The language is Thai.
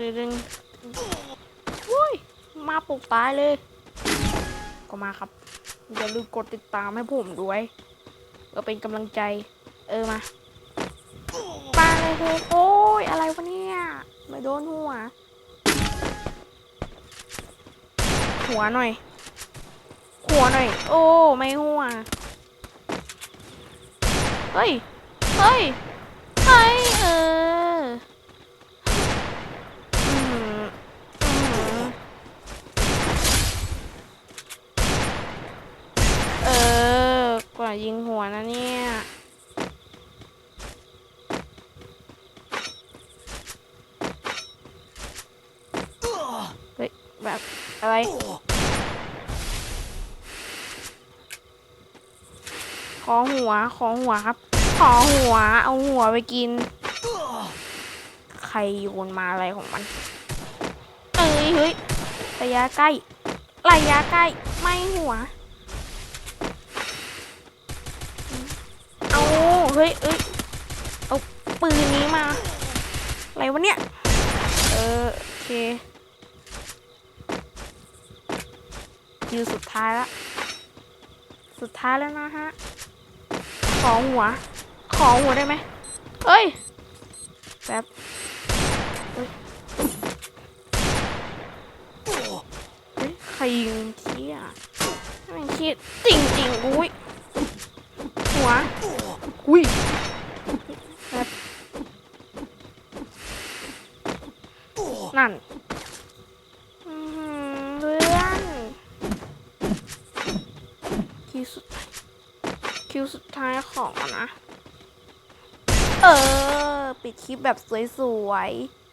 ดึงดึงอุ้ยมาปลุกตายเลย ก็มาครับ อย่าลืมกดติดตามให้ผมด้วยเพื่อเป็นกำลังใจ เออมาปาเลยเฮ้โอ้ยอะไรวะเนี่ยไม่โดนหัว หัวหน่อย หัวหน่อย โอ้ไม่หัว เฮ้ย เฮ้ย เฮ้ย เอออืมอืมเออกว่า ยิงหัวนะเนี่ยเฮ้ยแบบอะไรขอหัว ขอหัวครับ ขอหัว เอาหัวไปกิน ใครโยนมาอะไรของมัน เอ้ยเฮ้ยระยะใกล้ระยะใกล้ ไม่หัว เฮ้ยเอ้ยเอาปืนนี้มา อะไรวะเนี่ย เออโอเคคิวสุดท้ายละสุดท้ายแล้วนะฮะ ขอหัว ขอหัวได้ไหมเฮ้ยแป๊บเฮ้ยใครยิงเที่ยไม่งคิดจริงจริงๆอุ้ย หัวอุ้ยแป๊บนั่นอื้อหือเพื่อนคิวสุดคิวสุดท้ายของอะนะ เออ ปิดคลิปแบบสวยๆ